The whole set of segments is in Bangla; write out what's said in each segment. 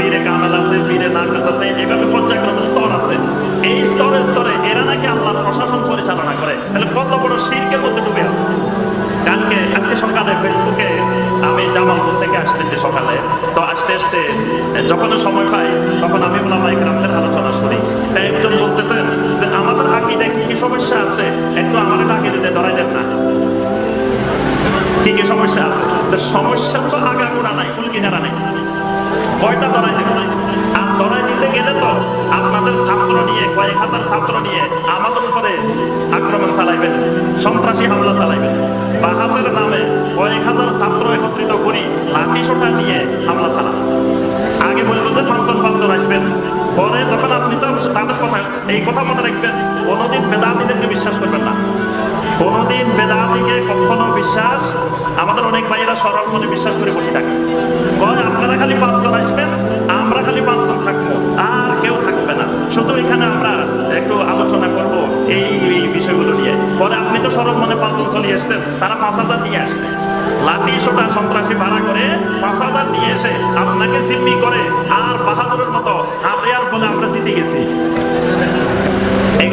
ফিরে কামেল আছে, ফিরে নাকাস আছে, এভাবে পর্যায়ক্রমে স্তর আছে। এই স্তরে স্তরে এরা নাকি আল্লাহ প্রশাসন পরিচালনা করে। তাহলে কত বড় শিরকের মধ্যে ডুবে আছে? কালকে, আজকে সকালে ফেসবুকে আমি জামালপুর থেকে আসতেছি সকালে। তো আসতে আসতে যখন সময় পাই, তখন আমি ওলামা ইকরামদের আলোচনা শুনি। তা একজন বলতেছেন যে, আমাদের আকিদায় কি কি সমস্যা আছে? একটু আমার ডাকে যে ধরাই দেন না। কি কি সমস্যা আছে? সমস্যা তো আগাগোড়া নাই কুল কিনারা নাই। কয়টা ধরাই দেব? আর ধরাই দিতে গেলে তো আপনাদের ছাত্র নিয়ে, কয়েক হাজার ছাত্র নিয়ে আমাদের উপরে আক্রমণ চালাইবেন, সন্ত্রাসী হামলা চালাইবেন। বাহাজের নামে কয়েক হাজার ছাত্র একত্রিত করি, লাঠি সোটা নিয়ে হামলা চালান। আগে বলব যে পাঁচজন পাঁচজন আসবেন। পরে যখন আপনি তো তাদের কথা এই কথা মনে রাখবেন, কোনোদিন বেদাতিদেরকে বিশ্বাস করবেন না। কোনোদিন বেদাতিকে কখনো বিশ্বাস, আমাদের অনেক ভাইয়েরা সরল মনে বিশ্বাস করে বসে থাকে। কয়, আপনারা খালি পাঁচজন আসবেন, আমরা খালি পাঁচজন থাকব, আর কেউ থাকবে না। শুধু এখানে আমরা একটু আলোচনা করব এই এই বিষয়গুলো নিয়ে। পরে আপনি তো সরল মনে পাঁচজন চলে এসছেন, তারা পাঁচ হাজার নিয়ে আসছে। লাঠি সোটা সন্ত্রাসী ভাড়া করে পাঁচ হাজার নিয়ে এসে আপনাকে জিম্মি করে, আর বাহাদুরের মতো হাতে আর বলে আমরা জিতে গেছি।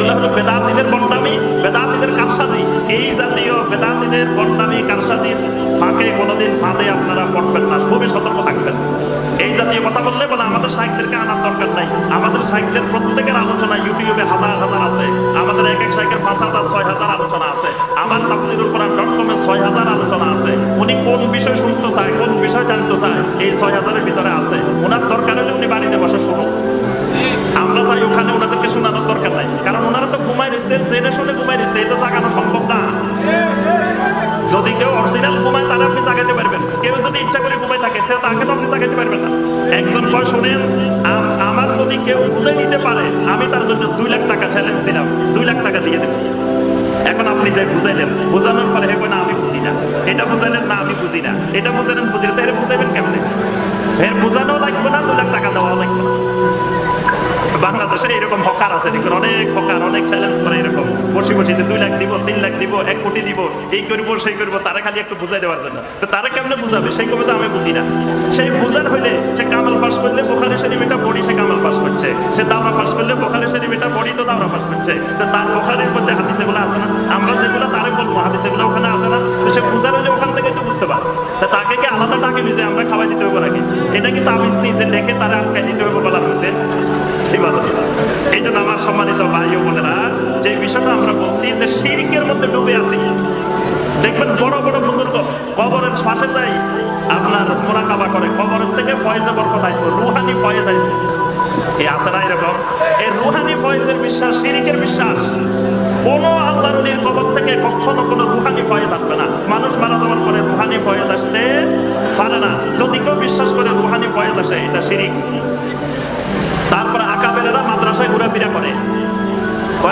এগুলো হলো বেদাতিদের বন্ডামি বেদাতিদের কারসাজি। এই জাতীয় বেদাতিদের বন্ডামি, কারসাজির ফাঁকে কোনোদিন ফাঁদে আপনারা পড়বেন না, খুবই সতর্ক থাকবেন। এই জাতীয় কথা বললে বলে, আমাদের সাহিত্যেরকে আনার দরকার নাই। আমাদের সাহিত্যের প্রত্যেকের আলোচনা ইউটিউবে হাজার হাজার আছে। আমাদের এক এক সাহিত্যের পাঁচ হাজার, ছয় হাজার আলোচনা আছে। আমার তাফসিরুল কোরআন ডট কমে ছয় হাজার আলোচনা আছে। উনি কোন বিষয় শুনতে চায়, কোন বিষয় জানতে চায়, এই ছয় হাজারের ভিতরে আছে। ওনার দরকার হলে উনি বাড়িতে বসে শুনুন। আমরা যাই ওখানে ওনাদেরকে রয়েছে জেনে শুনে ঘুমাই রয়েছে এটা জাগানো সম্ভব না। যদি কেউ অরিজিনাল ঘুমায়, তাহলে আপনি জাগাতে পারবেন। কেউ যদি ইচ্ছা করে ঘুমাই থাকে তাকে তো আপনি জাগাতে পারবেন না। একজন কয় শোনেন আমার যদি কেউ বুঝে নিতে পারে, আমি তার জন্য দুই লাখ টাকা চ্যালেঞ্জ দিলাম। দুই লাখ টাকা দিয়ে দেবো। এখন আপনি যাই বুঝাইলেন, বোঝানোর ফলে হেবে না, আমি বুঝি না। এটা বুঝাইলেন, না, আমি বুঝি না। এটা বুঝাইলেন বুঝি না তাহলে বুঝাইবেন কেমনে? এর বোঝানো লাগবে না দু লাখ টাকা দেওয়া লাগবে না। বাংলাদেশে এরকম হকার আছে দেখুন অনেক হকার, অনেক চ্যালেঞ্জ করে এরকম। বসে বসে দুই লাখ দিব, তিন লাখ দিব, এক কোটি দিব। এই করব, সেই করব, তারা খালি একটু বুঝাই দেওয়ার জন্য। তো তারা কেমনে বুঝাবে? সেই কবে আমি বুঝি না। সেই বুঝার হইলে সে কামাল পাস করলে বোখারি শরীফ এটা পড়ি, সে কামাল পাস করছে। সে দাওরা পাস করলে বোখারি শরীফ এটা পড়ি, তো দাওরা পাস করছে। তো তার বোখারির মধ্যে হাদিস এগুলো আছে না? আমরা যেগুলো তারে বলব হাদিস এগুলো ওখানে আছে না? তো সে বুঝার হলে ওখান থেকে তো বুঝতে পারে। তা তাকে কি আলাদা ডাকে নিজে আমরা খাওয়াই দিতে হবে নাকি? এটা কি তাবিজ নিজে লেখে তারা আটকাই দিতে হবে বলার মধ্যে? এই জন্য আমার সম্মানিত ভাই বোনেরা, যে বিষয়টা আমরা বলছি যে শিরিকের মধ্যে ডুবে আছি দেখবেন বড় বড় বুজুর্গ কবরের পাশে যাই আপনার মোরাকাবা করে। কবরের থেকে ফয়েজে বরকত আসব, রুহানি ফয়েজ আসব। এই আছে না এরকম? এই রুহানি ফয়েজের বিশ্বাস, শিরিকের বিশ্বাস। কোন আল্লাহ রলির কবর থেকে কখনো কোনো রুহানি ফয়েজ আসবে না। মানুষ মারা যাওয়ার পরে রুহানি ফয়েজ আসতে পারে না। যদি কেউ বিশ্বাস করে রুহানি ফয়েজ আসে, এটা শিরিক। তারপরে আকাবেরেরা মাদ্রাসায় ঘোরাফেরা করে।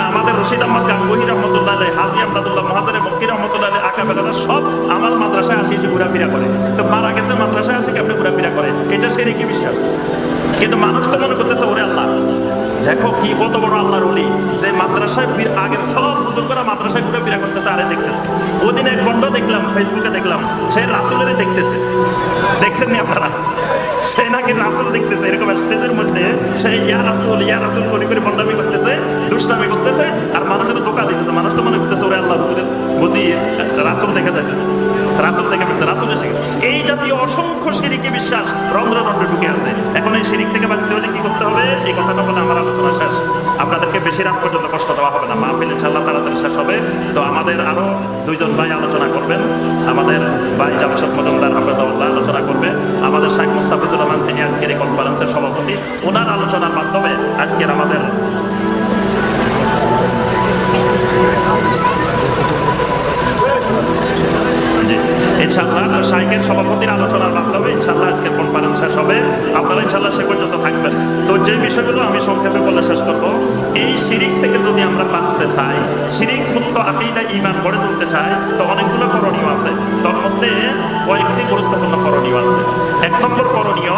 আমাদের রশিদ আহমদ গাঙ্গুহি রহমতুল্লাহ হাজি আমদাদুল্লাহ মহাজারে মক্কি রহমতুল্লাহ আলাই, আকাবেরেরা সব আমার মাদ্রাসায় আসি যে ঘোরাফেরা করে। তো মারা গেছে মাদ্রাসায় আসে কেমনি ঘোরাফেরা করে? এটা সে কি বিশ্বাস। কিন্তু মানুষ তো মনে করতেছে ওরে আল্লাহ দেখো কি কত বড় আল্লাহর ওলি যে মাদ্রাসায় আগের সব বুজুর্গরা মাদ্রাসায় ঘুরে ফিরা করতেছে আরে দেখতেছে। ওদিন এক বন্ড দেখলাম ফেসবুকে দেখলাম সে রাসুলেরই দেখতেছে। দেখছেন নি আপনারা? সে নাকি রাসুল দেখতেছে, এরকম স্টেজের মধ্যে সে ইয়া রাসুল ইয়া রাসুল করে করে বন্ডামি করতেছে, দুষ্টামি করতেছে, আর মানুষের ধোকা দিতেছে। মানুষ তো মনে করতেছে, ওরে আল্লাহ বুঝলে বুঝি রাসুল দেখা যাইতেছে। রাসুল দেখা পাচ্ছে রাসুল এসে এই জাতীয় অসংখ্য সিরিকে বিশ্বাস রন্ধ্র রন্ধ্রে ঢুকে আছে। এখন এই সিরিক থেকে বাঁচতে হলে কি করতে হবে? এই কথাটা বলে বেশি রাত পর্যন্ত কষ্ট দেওয়া হবে না। মাহফিল ইনশাল্লাহ তাড়াতাড়ি শেষ হবে। তো আমাদের আরও দুইজন ভাই আলোচনা করবেন। আমাদের ভাই জামশেদ মজুমদার হাফেজাউল্লাহ আলোচনা করবে। আমাদের শাহ মুস্তাফিজুর রহমান, তিনি আজকের এই কনফারেন্সের সভাপতি। ওনার আলোচনার মাধ্যমে আজকের আমাদের ইনশাল্লাহ শাইকের সভাপতির আলোচনার মাধ্যমে ইনশাল্লাহ আজকের কনফারেন্স শেষ হবে। আপনারা ইনশাল্লাহ সে পর্যন্ত থাকবেন। তো যে বিষয়গুলো আমি সংক্ষেপে বলে শেষ করব, এই শিরিক থেকে যদি আমরা বাঁচতে চাই, শিরিক মুক্ত আকিদা ইমান গড়ে তুলতে চাই, তো অনেকগুলো করণীয় আছে। তার মধ্যে কয়েকটি গুরুত্বপূর্ণ করণীয় আছে। এক নম্বর করণীয়,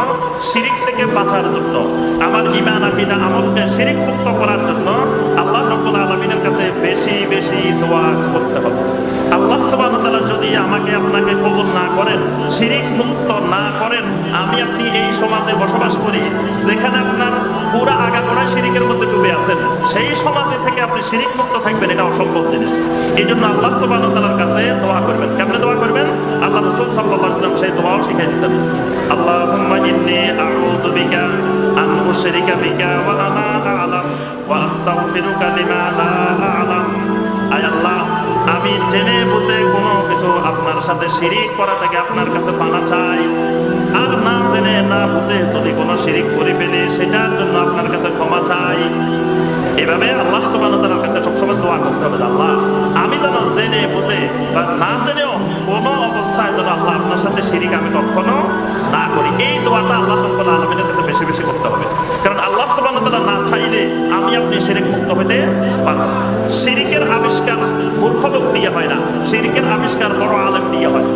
শিরিক থেকে বাঁচার জন্য। আমার ইমান আকিদা আমলকে শিরিক মুক্ত করার জন্য শিরিক মুক্ত না করেন, আমি আপনি এই সমাজে বসবাস করি, যেখানে আপনার পুরা আগাগোড়া শিরিকের মধ্যে ডুবে আছেন, সেই সমাজে থেকে আপনি শিরিক মুক্ত থাকবেন, এটা অসম্ভব জিনিস। এই জন্য আল্লাহ সুবহান তাআলার কাছে দোয়া করবেন। কেমনে দোয়া করবেন? আল্লাহ রাসূল আলাইহি সেই দোয়াও শিখিয়ে দিয়েছেন। আল্লাহ আ'লাম আল্লাহ আমি জেনে বুঝে কোনো কিছু আপনার সাথে শিরিক করা থেকে আপনার কাছে পানা চাই। আর না জেনে না বুঝে যদি কোনো শিরিক করে ফেলে, সেটার জন্য আপনার কাছে ক্ষমা চাই। এভাবে আল্লাহ সুবহানাহু তাআলার কাছে সবসময় দোয়া করতে হবে আল্লাহ, আমি যেন জেনে বুঝে বা না জেনেও কোনো অবস্থায় যেন আল্লাহ আপনার সাথে শিরিক আমি কখনো না করি। এই দোয়াটা আল্লাহ আলামিনের কাছে বেশি বেশি করতে হবে। মুক্ত হতে সিরিকের আবিষ্কার মূর্খ লোক দিয়ে হয় না। সিরিকের আবিষ্কার বড় আলেম দিয়ে হয়।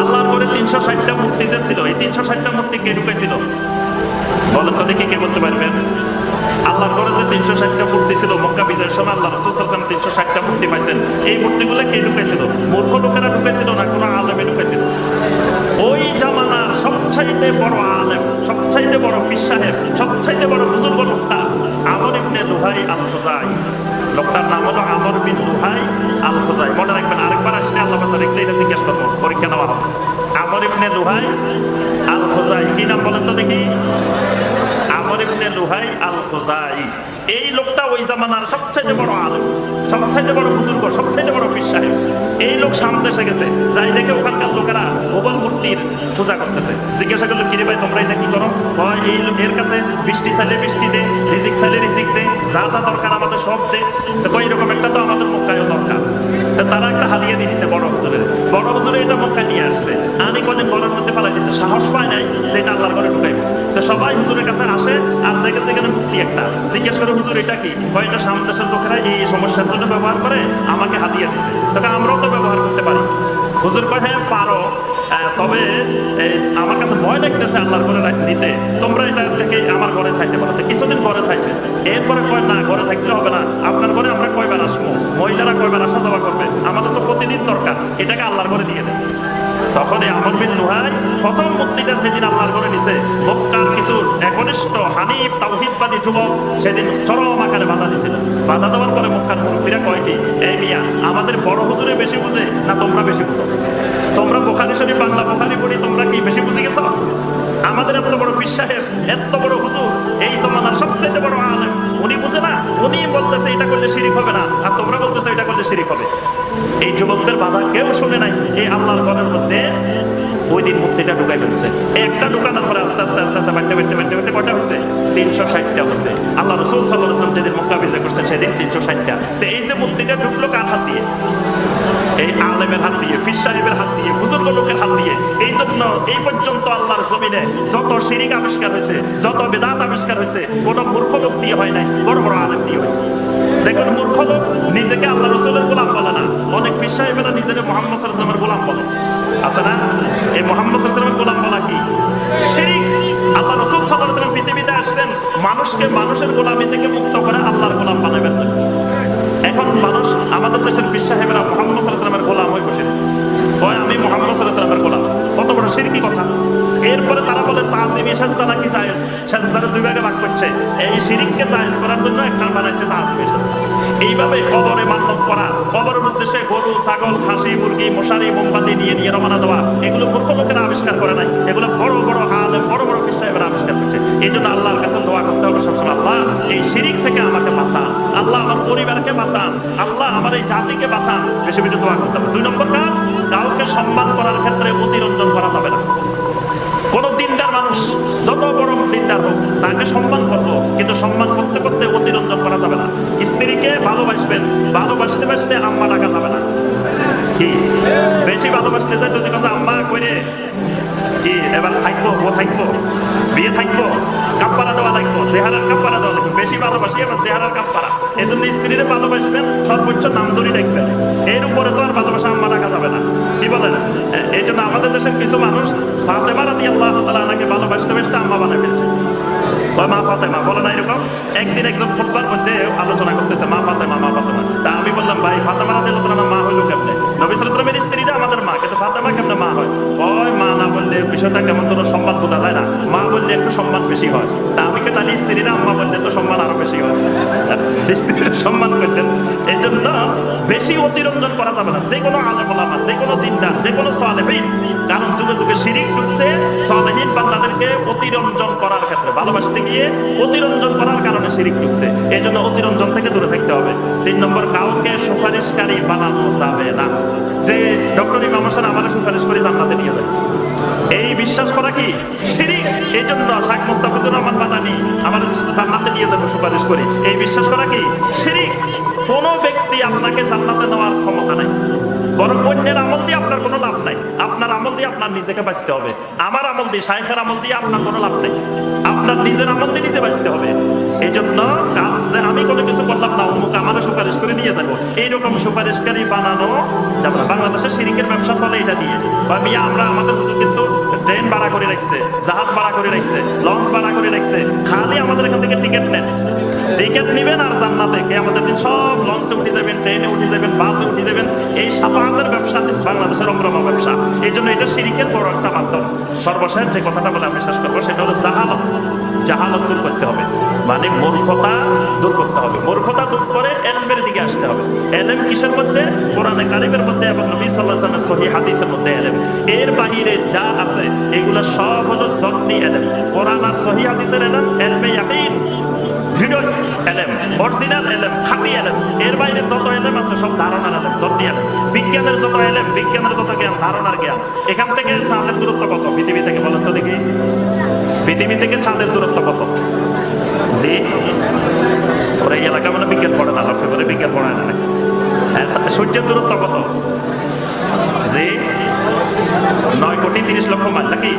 আল্লাহর পরে তিনশো ষাটটা মূর্তি যে ছিল, এই তিনশো ষাটটা মূর্তি কে ঢুকেছিল? বলেন তো দেখি কে বলতে পারবেন? আল্লাহর ঘরে যে তিনশো ষাটটা মূর্তি ছিল, মক্কা বিজয়ের সময় আল্লাহ রসুল সাল্লাম তিনশো ষাটটা মূর্তি পাইছেন। এই মূর্তিগুলো কে ঢুকেছিল মূর্খ লোকেরা ঢুকেছিল না কোনো আলেমে ঢুকেছিল ওই জামানার সবচাইতে বড় আলেম, সবচাইতে বড় ফির সাহেব, সবচাইতে বড় বুজুর্গ লোকটা আমর ইবনে লুহাই আল খুজাই লোকটার নাম হলো আমর বিন লুহাই আল খুজাই মনে রাখবেন, আরেকবার আসলে আল্লাহ পাশে রেখলে এটা জিজ্ঞেস করব, পরীক্ষা নেওয়া হবে। আমর ইবনে লুহাই আল খুজাই কি নাম বলেন তো দেখি? ইবনে লুহাই আল খুজাই এই লোকটা ওই জামানার সবচেয়ে বড় আলেম সবচেয়ে বড় বুজুর্গ সবচেয়ে বড় পীর এই লোক সামনে এসে গেছে, যাই দেখে ওখানকার লোকেরা ওবল মূর্তির পূজা করতেছে। জিজ্ঞাসা করল, কিরে ভাই, তোমরা এটা কি করো? হয় এই লোক- এর কাছে বৃষ্টি চাইলে বৃষ্টি দে, রিজিক চাইলে রিজিক দে, যা যা দরকার আমাদের সব দে। তো এরকম একটা তো আমাদের মক্কায়ও দরকার। তারা একটা হাদিয়া দিয়ে বড় হুজুরের। বড় হুজুরে এটা মক্কা নিয়ে আসছে। আনি কদিন ঘরের মধ্যে পালাই দিছে। সাহস পায় নাই এটা আল্লাহর ঘরে ঢুকাইবো। তো সবাই হুজুরের কাছে আসে আর দেখে যেখানে মূর্তি একটা। জিজ্ঞেস করে, হুজুর, এটা কি? কয়, এটা সামনে লোকেরা এই সমস্যার জন্য ব্যবহার করে, আমাকে হাদিয়া দিছে। তবে আমরাও তো ব্যবহার করতে পারি। হুজুর কয় হ্যাঁ পারো। তবে এই, আমার কাছে ভয় লাগতেছে আল্লাহর ঘরে দিতে। তোমরা এটা থেকে আমার ঘরে চাইতে পারো। কিছুদিন ঘরে চাইছে। এরপরে কয় না ঘরে থাকলে হবে না। আপনার ঘরে আমরা কয়বার আসব? মহিলারা কয়বার আসা যাওয়া করবে? আমাদের তো প্রতিদিন দরকার। এটাকে আল্লাহর ঘরে দিয়ে দেয় তখন আমর বিন লুহাই প্রথম মুক্তিটা যেদিন আল্লাহর করে নিছে, মক্কার কিছু একনিষ্ঠ হানিফ, তাওহিদবাদী যুবক সেদিন চরম আকারে বাধা দিছিল। বাধা দেওয়ার পরে মক্কার মুরব্বীরা কয় কি এই মিয়া, আমাদের বড় হুজুরে বেশি বুঝে না তোমরা বেশি বুঝো? তোমরা বোখারি শরীফ, বাংলা বোখারি পড়ি, তোমরা কি বেশি বুঝে গেছো? আমাদের এত বড় পীর সাহেব, এত বড় হুজুর, এই জমানার সবচেয়ে বড় আলেম, উনি বুঝে না, উনি বলতেছে এটা করলে শিরিক হবে না, আর তোমরা বলতেছো এটা করলে শিরিক হবে। এই যুবকদের বাধা কেউ শুনে নাই। এই আল্লাহর ঘরের মধ্যে ওই দিন মূর্তিটা ঢুকাই ফেলছে। একটা ঢুকানোর পরে আস্তে আস্তে আস্তে আস্তে বাড়তে বাড়তে বাড়তে বাড়তে কটা হয়েছে? তিনশো ষাটটা হয়েছে। আল্লাহ রসুল সাল্লাহ আসলাম যেদিন মক্কা বিজয় করছেন, সেদিন তিনশো ষাটটা। তো এই যে মূর্তিটা ঢুকলো কার হাত দিয়ে? এই আলেমের হাত দিয়ে ফির সাহেবের হাত দিয়ে, বুজুর্গ লোকের হাত দিয়ে। এই জন্য এই পর্যন্ত আল্লাহর জমিনে যত শিরিক আবিষ্কার হয়েছে, যত বেদাত আবিষ্কার হয়েছে, কোনো মূর্খ লোক দিয়ে হয় নাই, বড় বড় আলেম দিয়ে হয়েছে। দেখুন, মূর্খ লোক নিজেকে আল্লাহ রসুলের গোলাম বলে না, অনেক ফির সাহেবেরা নিজের মোহাম্মদ সাল্লামের গোলাম বলে। আছে না? পৃথিবীতে মানুষকে মানুষের গোলামি থেকে মুক্ত করে আল্লাহর গোলাম বানাবেন এখন মানুষ আমাদের দেশের ফির সাহেবেরা মোহাম্মদ সাল্লামের গোলাম হয়ে বসে গেছে। হয় আমি মোহাম্মদ সাল্লামের গোলাম। কত বড় সিরকি কথা। এরপরে তারা বলে, তাজিম সাজদা নাকি জায়েজ? সাজদার দুই ভাগে ভাগ করছে। এই শিরিককে জায়েজ করার জন্য একটা বানাইছে তাজিম সাজদা। এইভাবে কবরে মান্যত করা, কবরের উদ্দেশ্যে গরু, ছাগল, খাসি, মুরগি, মশারি, মোমবাতি নিয়ে নিয়ে রওনা দেওয়া, এগুলো মূর্খ লোকেরা আবিষ্কার করে নাই। এগুলো বড় বড় আলেম, বড় বড় ফির সাহেবেরা আবিষ্কার করছে। এই জন্য আল্লাহর কাছে দোয়া করতে হবে সবসময়, আল্লাহ, এই শিরিক থেকে আমাকে বাঁচান। আল্লাহ আমার পরিবারকে বাঁচান। আল্লাহ আমার এই জাতিকে বাঁচান। বেশি বেশি দোয়া করতে হবে। দুই নম্বর কাজ, কাউকে সম্মান করার ক্ষেত্রে অতিরঞ্জন করা যাবে না। কোন দিনদার মানুষ, যত বড় দিনদার হোক, তাকে সম্মান করব, কিন্তু সম্মান করতে করতে ভালোবাসবেন, ভালোবাসতে বাসতে আম্মা ডাকা যাবে না। কি? বেশি ভালোবাসতে যায় যদি কথা আম্মা করে কি, এবার থাকব, ও থাকব, বিয়ে থাকব, কাপ্পারা দেওয়া লাগবো, চেহারার কাপ্পারা দেওয়া লাগবে, বেশি ভালোবাসি এবার চেহারার কাপ্পারা। এই জন্য স্ত্রীরে ভালোবাসবেন, সর্বোচ্চ নাম ধরে দেখবেন। এর উপরে তো আর ভালোবাসা আম্মা রাখা যাবে না। কি বলেন? এই জন্য আমাদের দেশের কিছু মানুষ ফাতেমা রাদি আল্লাহ তালাকে ভালোবাসতে বাসতে আম্মা জন্য একদিন একজন ফুটবল মধ্যে আলোচনা করতেছে, মা ফাতেমা মা ফাতেমা। তা আমি বললাম, ভাই, ফাতেমা তোমার মা হইল কেমনে? নবিসের স্ত্রী স্ত্রীরা আমাদের মা, কিন্তু ফাতেমা কেমনে মা হয়? ওই মা না বললে বিষয়টা কেমন যেন সম্মান বোঝা যায় না। মা বললে একটু সম্মান বেশি হয়। তা আমি কে তাহলে স্ত্রীরা আম্মা বললে তো সম্মান আরও বেশি হয়। স্ত্রী বেশি অতিরঞ্জন করা যাবে না। যে কোনো আলেম যে কোনো দিনদার, যে কোনো সালেহীন, কারণ যুগে যুগে শিরিক ঢুকছে, সালেহীন বান্দাদেরকে অতিরঞ্জন করার ক্ষেত্রে, ভালোবাসতে গিয়ে অতিরঞ্জন করার কারণে শিরিক ঢুকছে। এই জন্য অতিরঞ্জন থেকে দূরে থাকতে হবে। তিন নম্বর, কাউকে সুপারিশকারী বানানো যাবে না। যে ডক্টর ইমাম হোসেন আমার সুপারিশ করে জান্নাতে নিয়ে যায়। এই বিশ্বাস করা কি? শিরিক। এই জন্য শাহ মুস্তাফিজুর রহমান মাদানি আমার জান্নাতে নিয়ে যাব সুপারিশ করি। এই বিশ্বাস করা কি? শিরিক। কোনো ব্যক্তি আপনাকে জান্নাতে নেওয়ার ক্ষমতা নাই। বরং অন্যের আমল দিয়ে আপনার কোনো লাভ নাই। আপনার আমল দিয়ে আপনার নিজেকে বাঁচতে হবে। আমার আমল দিয়ে শাহেখের আমল দিয়ে আপনার কোনো লাভ নেই। আপনার নিজের আমল দিয়ে নিজে বাঁচতে হবে। এই জন্য আমি কোনো কিছু করলাম না, অমুক আমারও সুপারিশ করে নিয়ে যাব। এইরকম সুপারিশকারী বানানো যাবে না। বাংলাদেশে সিরিকের ব্যবসা চলে এটা দিয়ে। বা আমরা আমাদের কিন্তু ট্রেন ভাড়া করে রাখছে, জাহাজ ভাড়া করে রাখছে, লঞ্চ ভাড়া করে রাখছে। খালি আমাদের এখান থেকে টিকিট নেন। টিকিট নেবেন আর জান্নাতে কে আমাদের দিন সব লঞ্চে উঠে যাবেন, ট্রেনে উঠে যাবেন, বাসে উঠে যাবেন। এই সাফাহাতের ব্যবসা বাংলাদেশের অগ্রমা ব্যবসা। এই জন্য এটা সিরিকের বড় একটা মাধ্যম। সর্বশেষ যে কথাটা বলে আমি শেষ করব, সেটা হলো জাহালত। জাহালত দূর করতে হবে। মানে মূর্খতা দূর করতে হবে। মূর্খতা দূর করে কিসের মধ্যে, কোরআনে কারিমের মধ্যে এবং নবী সাল্লাল্লাহু আলাইহি ওয়াসাল্লামের সহিহ হাদিসের মধ্যে এলেম এর বাহিরে যা আছে, এগুলো সব হলো জন্নি এলেম। কোরআন আর সহিহ হাদিসের এলেম, এলমে ইয়াকিন এলেম, অরিজিনাল এলেম এলেম। এর বাইরে যত এলেম আছে, সব ধারণার এলেম জন্নি এলেম। বিজ্ঞানের যত এলেম, বিজ্ঞানের যত জ্ঞান, ধারণার জ্ঞান। এখান থেকে চাঁদের দূরত্ব কত? পৃথিবী থেকে বলেন তো দেখি। পৃথিবী থেকে চাঁদের দূরত্ব কত? জি। এলাকা মানে বিজ্ঞান পড়ে না, লক্ষ্য করে বিজ্ঞান পড়ায় না। সূর্যের দূরত্ব কত? জি? নয় কোটি তিরিশ লক্ষ মাইল, নাকি?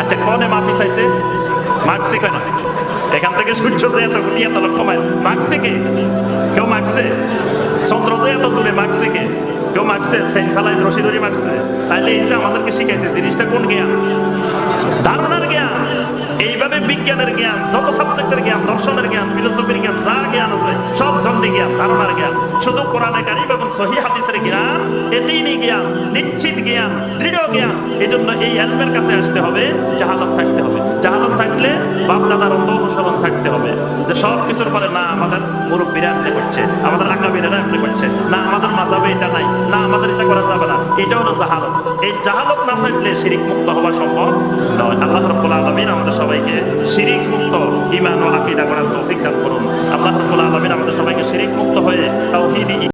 আচ্ছা কনে মাফি চাইছে? মাপছে কেন? এখান থেকে সূর্য যে এত কোটি, এত লক্ষ মাইল, মাপছে কে? কেউ মাপছে? চন্দ্র যে এত দূরে, মাপছে কে? কেউ মাপছে? সেন ফেলাই রশি ধরে মাপছে। তাহলে এই যে আমাদেরকে শিখাইছে, জিনিসটা কোন জ্ঞান? ধারণার জ্ঞান। এইভাবে বিজ্ঞানের জ্ঞান, যত সাবজেক্টের জ্ঞান, দর্শনের জ্ঞান ফিলোসফির জ্ঞান, যা জ্ঞান আছে, সব জন্ডি জ্ঞান, ধারণার জ্ঞান। শুধু কোরআনে কারিম এবং সহি হাদিসের জ্ঞান এটাই জ্ঞান, নিশ্চিত জ্ঞান, দৃঢ় জ্ঞান। এই জন্য এই এলমের কাছে আসতে হবে, জাহালত থাকতে হবে। জাহালত থাকলে বাপ দাদার অন্ধ অনুসরণ থাকতে হবে। যে সব কিছুর পরে না আমাদের মুরব্বীরা এমনি করছে, আমাদের আকাবিরেরা এমনি করছে, না আমাদের মাজাবে এটা নাই, না আমাদের এটা করা যাবে না এটা হলো জাহালত। এই জাহালত না থাকলে শিরিক মুক্ত হওয়া সম্ভব নয়। আল্লাহ রব্বুল আলমিন আমাদের সবাইকে শিরিক মুক্ত ইমান ও আকিদা করার তৌফিক দান করুন। আল্লাহ রব্বুল আলমিন আমাদের সবাইকে শিরিক মুক্ত হয়ে তাওহীদি